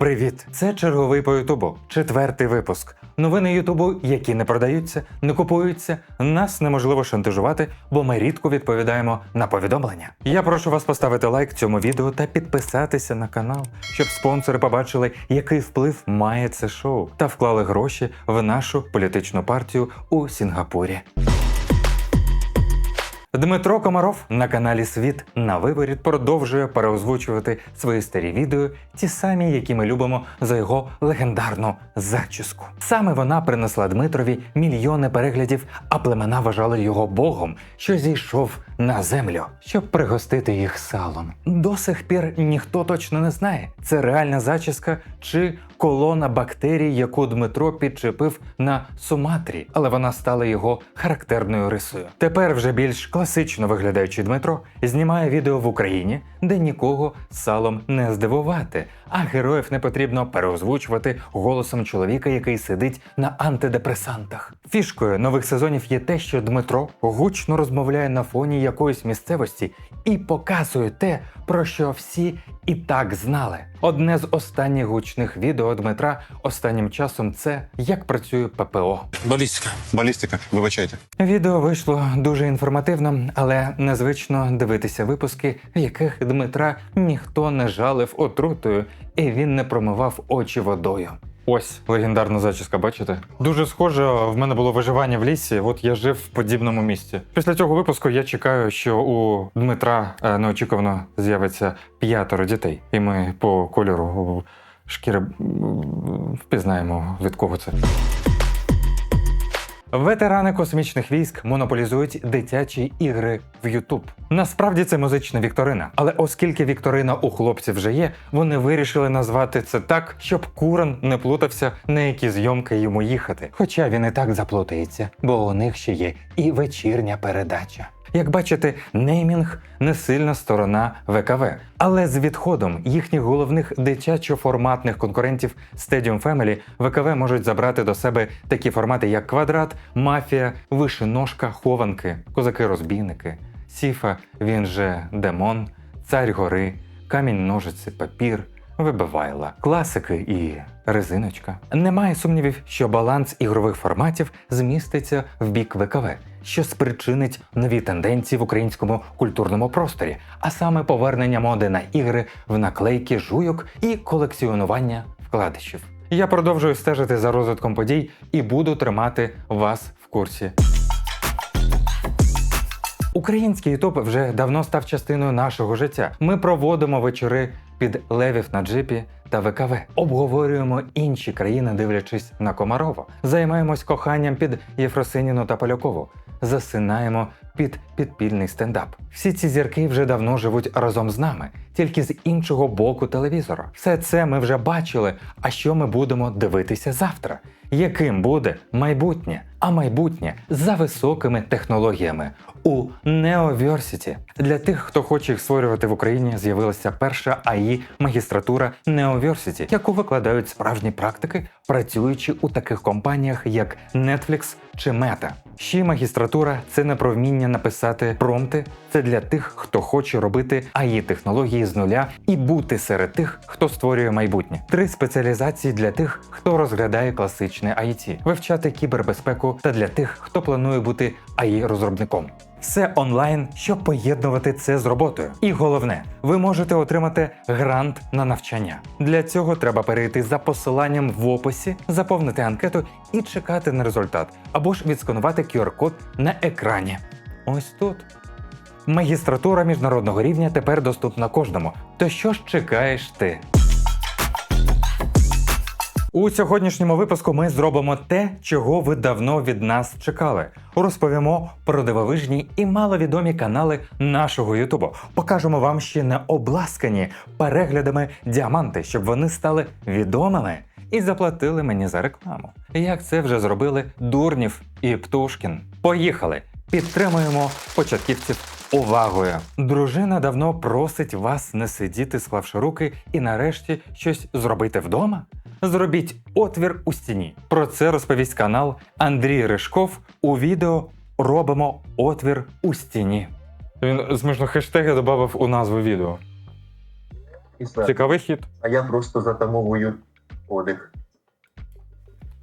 Привіт! Це черговий по Ютубу, четвертий випуск. Новини Ютубу, які не продаються, не купуються, нас неможливо шантажувати, бо ми рідко відповідаємо на повідомлення. Я прошу вас поставити лайк цьому відео та підписатися на канал, щоб спонсори побачили, який вплив має це шоу, та вклали гроші в нашу політичну партію у Сінгапурі. Дмитро Комаров на каналі Світ на виворіт продовжує переозвучувати свої старі відео, ті самі, які ми любимо за його легендарну зачіску. Саме вона принесла Дмитрові мільйони переглядів, а племена вважали його богом, що зійшов на землю, щоб пригостити їх салом. До сих пір ніхто точно не знає, це реальна зачіска чи колона бактерій, яку Дмитро підчепив на Суматрі, але вона стала його характерною рисою. Тепер вже більш класично виглядаючий Дмитро знімає відео в Україні, де нікого салом не здивувати, а героїв не потрібно переозвучувати голосом чоловіка, який сидить на антидепресантах. Фішкою нових сезонів є те, що Дмитро гучно розмовляє на фоні якоїсь місцевості і показує те, про що всі і так знали. Одне з останніх гучних відео Дмитра останнім часом це як працює ППО. Балістика. Балістика, вибачайте. Відео вийшло дуже інформативно, але незвично дивитися випуски, в яких Дмитра ніхто не жалив отрутою, і він не промивав очі водою. Ось легендарна зачіска, бачите? Дуже схоже, в мене було виживання в лісі. От я жив в подібному місці. Після цього випуску я чекаю, що у Дмитра е, неочікувано з'явиться п'ятеро дітей, і ми по кольору шкіри впізнаємо від кого це. Ветерани космічних військ монополізують дитячі ігри в YouTube. Насправді це музична вікторина, але оскільки вікторина у хлопців вже є, вони вирішили назвати це так, щоб Куран не плутався, на які зйомки йому їхати. Хоча він і так заплутається, бо у них ще є і вечірня передача. Як бачите, неймінг не сильна сторона ВКВ. Але з відходом їхніх головних дитячо-форматних конкурентів Stadium Family ВКВ можуть забрати до себе такі формати, як квадрат, мафія, вишеножка, хованки, козаки-розбійники, Сіфа, він же Демон, Царь гори, камінь ножиці, папір. Вибивайла, класики і резиночка. Немає сумнівів, що баланс ігрових форматів зміститься в бік ВКВ, що спричинить нові тенденції в українському культурному просторі, а саме повернення моди на ігри в наклейки жуйок і колекціонування вкладишів. Я продовжую стежити за розвитком подій і буду тримати вас в курсі. Український ютуб вже давно став частиною нашого життя. Ми проводимо вечори під левів на джипі та ВКВ. Обговорюємо інші країни, дивлячись на Комарова. Займаємось коханням під Єфросиніну та Полякову. Засинаємо під підпільний стендап. Всі ці зірки вже давно живуть разом з нами, тільки з іншого боку телевізора. Все це ми вже бачили. А що ми будемо дивитися завтра? Яким буде майбутнє? А майбутнє за високими технологіями у Неоверсіті. Для тих, хто хоче їх створювати в Україні, з'явилася перша АІ магістратура Неоверсіті, яку викладають справжні практики, працюючи у таких компаніях, як Netflix чи Meta. Ще магістратура це не про вміння написати промпти, це для тих, хто хоче робити АІ технології з нуля і бути серед тих, хто створює майбутнє. Три спеціалізації для тих, хто розглядає класичне IT, вивчати кібербезпеку та для тих, хто планує бути АІ розробником. Все онлайн, щоб поєднувати це з роботою. І головне, ви можете отримати грант на навчання. Для цього треба перейти за посиланням в описі, заповнити анкету і чекати на результат, або ж відсканувати QR-код на екрані. Ось тут. Магістратура міжнародного рівня тепер доступна кожному. То що ж чекаєш ти? У сьогоднішньому випуску ми зробимо те, чого ви давно від нас чекали. Розповімо про дивовижні і маловідомі канали нашого Ютубу. Покажемо вам ще не обласкані переглядами діаманти, щоб вони стали відомими і заплатили мені за рекламу. Як це вже зробили Дурнів і Птушкін. Поїхали! Підтримуємо початківців увагою. Дружина давно просить вас не сидіти, склавши руки, і нарешті щось зробити вдома. Зробіть отвір у стіні. Про це розповість канал Андрій Ришков у відео Робимо отвір у стіні. Він зміжно хештеги додав у назву відео. писати, Цікавий хід. а я просто затамовую подих.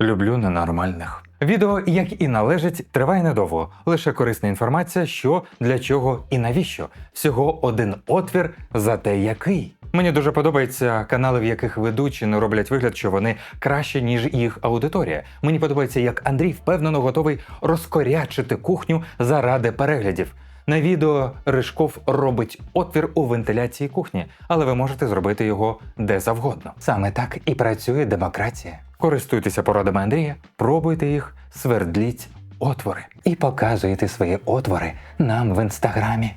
Люблю ненормальних. Відео, як і належить, триває недовго. Лише корисна інформація, що, для чого і навіщо. Всього один отвір, за те який. Мені дуже подобаються канали, в яких ведучі не роблять вигляд, що вони краще, ніж їх аудиторія. Мені подобається, як Андрій впевнено готовий розкорячити кухню заради переглядів. На відео Рижков робить отвір у вентиляції кухні, але ви можете зробити його де завгодно. Саме так і працює демократія. Користуйтеся порадами Андрія, пробуйте їх, свердліть отвори і показуйте свої отвори нам в інстаграмі.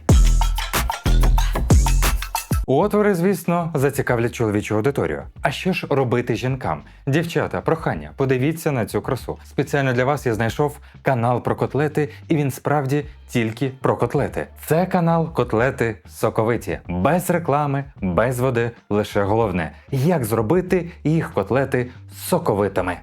Отвори, звісно, зацікавлять чоловічу аудиторію. А що ж робити жінкам? Дівчата, прохання, подивіться на цю красу. Спеціально для вас я знайшов канал про котлети, і він справді тільки про котлети. Це канал Котлети Соковиті. Без реклами, без води, лише головне, як зробити їх котлети соковитими.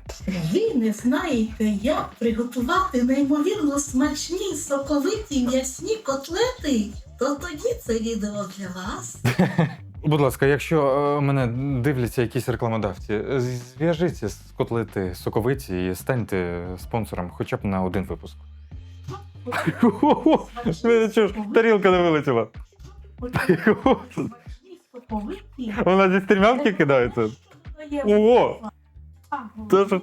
Ви не знаєте, як приготувати неймовірно смачні соковиті м'ясні котлети? То тоді це відео для вас. Будь ласка, якщо е, мене дивляться якісь рекламодавці, зв'яжіться з котлети соковиті і станьте спонсором хоча б на один випуск. Ж, тарілка не вилетіла. Вона зі стрімянки кидається. Ого! а, Це ж-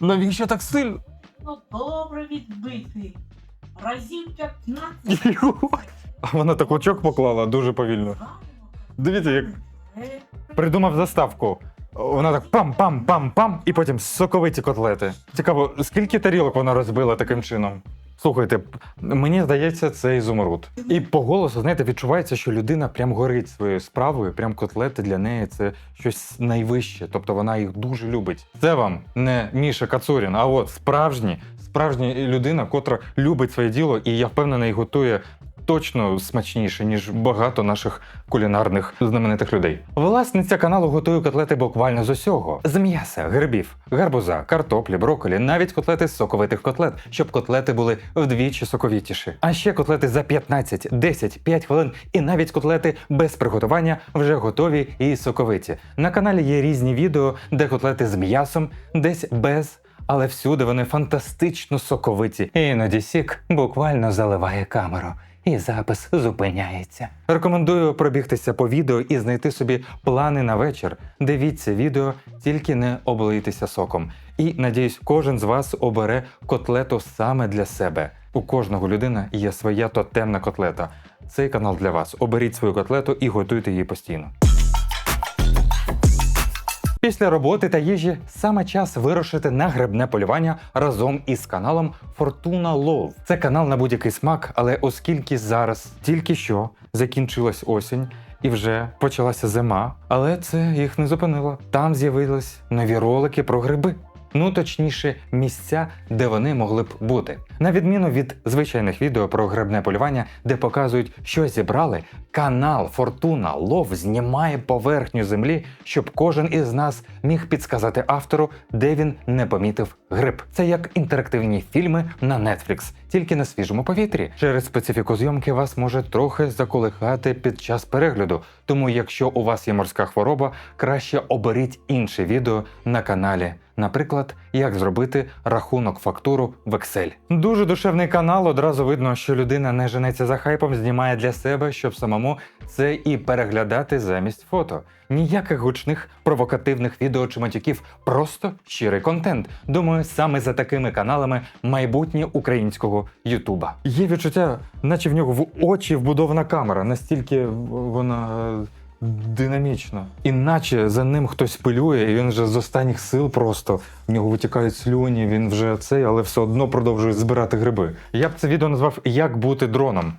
Навіщо так сильно? Ну, добре відбитий. Разів 15. А вона так лучок поклала дуже повільно. Дивіться, як придумав заставку. Вона так пам-пам-пам-пам, і потім соковиті котлети. Цікаво, скільки тарілок вона розбила таким чином? Слухайте, мені здається, це ізумруд. І по голосу, знаєте, відчувається, що людина прям горить своєю справою, прям котлети для неї це щось найвище. Тобто вона їх дуже любить. Це вам не Міша Кацурін, а от справжні, справжня людина, котра любить своє діло, і я впевнений, готує точно смачніше, ніж багато наших кулінарних знаменитих людей. Власниця каналу готує котлети буквально з усього: з м'яса, грибів, гарбуза, картоплі, брокколі, навіть котлети з соковитих котлет, щоб котлети були вдвічі соковітіші. А ще котлети за 15, 10, 5 хвилин, і навіть котлети без приготування вже готові і соковиті. На каналі є різні відео, де котлети з м'ясом, десь без. Але всюди вони фантастично соковиті. Іноді сік буквально заливає камеру. І запис зупиняється. Рекомендую пробігтися по відео і знайти собі плани на вечір. Дивіться відео, тільки не облийтеся соком. І надіюсь, кожен з вас обере котлету саме для себе. У кожного людина є своя тотемна котлета. Цей канал для вас. Оберіть свою котлету і готуйте її постійно. Після роботи та їжі саме час вирушити на грибне полювання разом із каналом Fortuna Love. Це канал на будь-який смак, але оскільки зараз тільки що закінчилась осінь і вже почалася зима, але це їх не зупинило. Там з'явились нові ролики про гриби. Ну, точніше, місця, де вони могли б бути. На відміну від звичайних відео про грибне полювання, де показують, що зібрали, канал Фортуна Лов знімає поверхню землі, щоб кожен із нас міг підсказати автору, де він не помітив гриб. Це як інтерактивні фільми на Netflix, тільки на свіжому повітрі. Через специфіку зйомки вас може трохи заколихати під час перегляду. Тому, якщо у вас є морська хвороба, краще оберіть інше відео на каналі. Наприклад, як зробити рахунок фактуру в Excel. Дуже душевний канал. Одразу видно, що людина не женеться за хайпом, знімає для себе, щоб самому це і переглядати замість фото. Ніяких гучних провокативних відео чи матюків, просто щирий контент. Думаю, саме за такими каналами майбутнє українського Ютуба. Є відчуття, наче в нього в очі вбудована камера, настільки вона. Динамічно. Іначе за ним хтось пилює, і він вже з останніх сил просто в нього витікають слюні, він вже цей, але все одно продовжує збирати гриби. Я б це відео назвав Як бути дроном.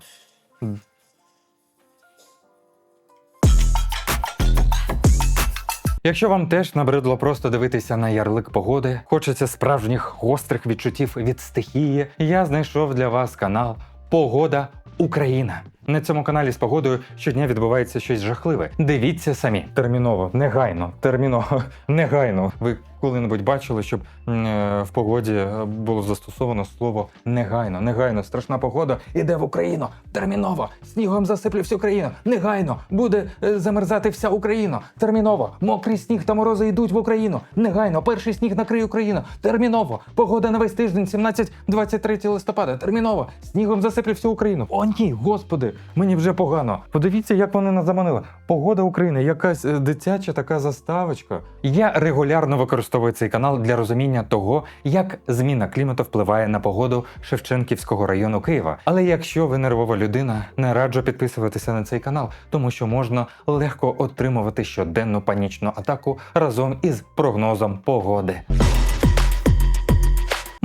Якщо вам теж набридло просто дивитися на ярлик погоди, хочеться справжніх гострих відчуттів від стихії, я знайшов для вас канал Погода Україна. На цьому каналі з погодою щодня відбувається щось жахливе. Дивіться самі. Терміново, негайно, терміново, негайно. Ви коли-небудь бачили, щоб е, в погоді е, було застосовано слово негайно, негайно, страшна погода іде в Україну. Терміново, снігом засипле всю країну. Негайно буде е, замерзати вся Україна. Терміново, мокрий сніг та морози йдуть в Україну. Негайно, перший сніг накриє Україну. Терміново, погода на весь тиждень, 17-23 листопада. Терміново, снігом засипле всю Україну. О, ні, господи, мені вже погано. Подивіться, як вони нас заманили. Погода України, якась е, дитяча така заставочка. Я регулярно використовую цей канал для розуміння того, як зміна клімату впливає на погоду Шевченківського району Києва. Але якщо ви нервова людина, не раджу підписуватися на цей канал, тому що можна легко отримувати щоденну панічну атаку разом із прогнозом погоди.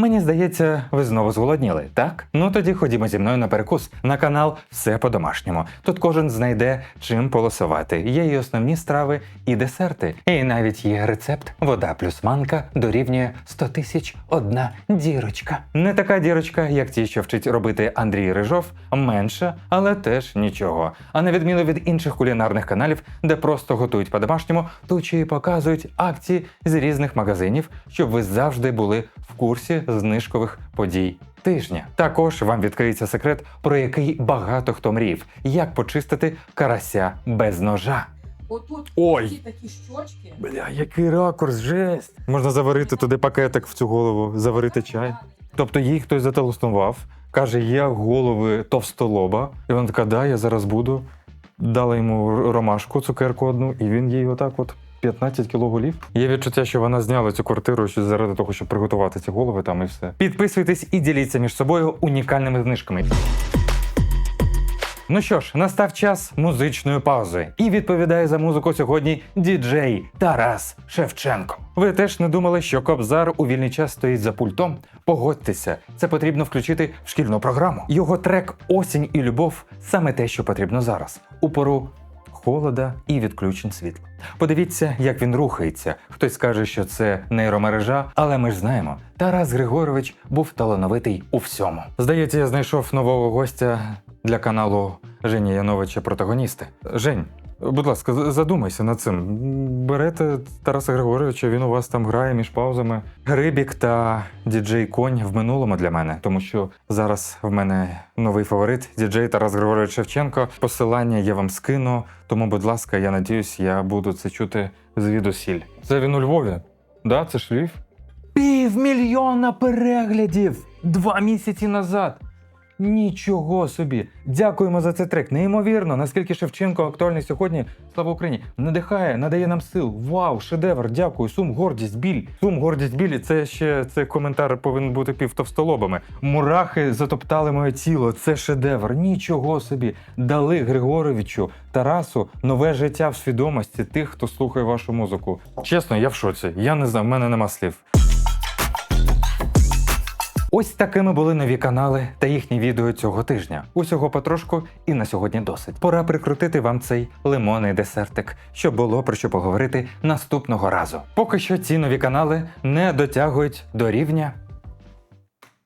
Мені здається, ви знову зголодніли, так? Ну тоді ходімо зі мною на перекус на канал Все по-домашньому. Тут кожен знайде чим полосувати. Є і основні страви, і десерти. І навіть є рецепт вода плюс манка дорівнює 100 тисяч одна дірочка. Не така дірочка, як ті, що вчить робити Андрій Рижов, менша, але теж нічого. А на відміну від інших кулінарних каналів, де просто готують по-домашньому, тут ще й показують акції з різних магазинів, щоб ви завжди були в курсі знижкових подій. Тижня також вам відкриється секрет, про який багато хто мріяв: як почистити карася без ножа. Отут Ой. ці такі щочки. Бля, який ракурс, жесть! Можна заварити туди пакетик в цю голову, заварити чай. Тобто їй хтось зателефонував, каже, є голови товстолоба. І вона така, да, я зараз буду. Дала йому ромашку, цукерку одну, і він їй отак от 15 кіло голів. Є відчуття, що вона зняла цю квартиру що заради того, щоб приготувати ці голови там і все. Підписуйтесь і діліться між собою унікальними знижками. Ну що ж, настав час музичної паузи. І відповідає за музику сьогодні діджей Тарас Шевченко. Ви теж не думали, що Кобзар у вільний час стоїть за пультом? Погодьтеся, це потрібно включити в шкільну програму. Його трек Осінь і любов саме те, що потрібно зараз. У пору холода і відключень світла. Подивіться, як він рухається. Хтось скаже, що це нейромережа, але ми ж знаємо, Тарас Григорович був талановитий у всьому. Здається, я знайшов нового гостя для каналу Жені Яновича Протагоністи. Жень. Будь ласка, задумайся над цим. Берете Тараса Григоровича, він у вас там грає між паузами. Грибік та діджей Конь в минулому для мене, тому що зараз в мене новий фаворит діджей Тарас Григорович Шевченко. Посилання я вам скину. Тому, будь ласка, я надіюсь, я буду це чути звідусіль. Це він у Львові. Да, це ж Львів. Півмільйона переглядів два місяці назад. Нічого собі. Дякуємо за цей трек. Неймовірно, наскільки Шевченко актуальний сьогодні. Слава Україні! Надихає, надає нам сил. Вау, шедевр, дякую. Сум, гордість, біль. Сум, гордість, біль. Це ще це коментар повинен бути півтовстолобами. Мурахи затоптали моє тіло. Це шедевр. Нічого собі. Дали Григоровичу, Тарасу нове життя в свідомості тих, хто слухає вашу музику. Чесно, я в шоці. Я не знаю, в мене нема слів. Ось такими були нові канали та їхні відео цього тижня. Усього потрошку і на сьогодні досить. Пора прикрутити вам цей лимонний десертик, щоб було про що поговорити наступного разу. Поки що ці нові канали не дотягують до рівня.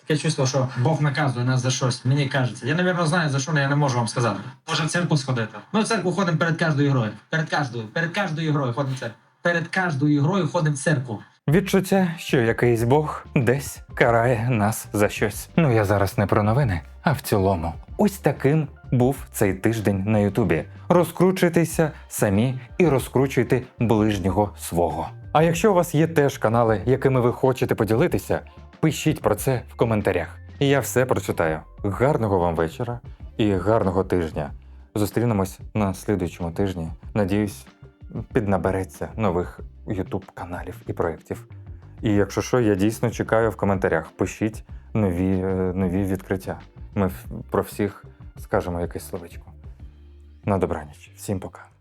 Таке чувство, що Бог наказує нас за щось. Мені кажеться. Я, напевно, знаю за що, але я не можу вам сказати. Може в церкву сходити. Ми в церкву ходимо перед кожною грою. Перед кожною. Перед кожною грою ходимо в церкву. Перед кожною грою ходимо в церкву. Відчуття, що якийсь Бог десь карає нас за щось. Ну я зараз не про новини, а в цілому. Ось таким був цей тиждень на Ютубі. Розкручуйтеся самі і розкручуйте ближнього свого. А якщо у вас є теж канали, якими ви хочете поділитися, пишіть про це в коментарях. Я все прочитаю. Гарного вам вечора і гарного тижня. Зустрінемось на слідуючому тижні. Надіюсь, піднабереться нових YouTube каналів і проєктів. І якщо що, я дійсно чекаю в коментарях. Пишіть нові, е, нові відкриття. Ми про всіх скажемо якесь словечко. На добраніч. Всім пока.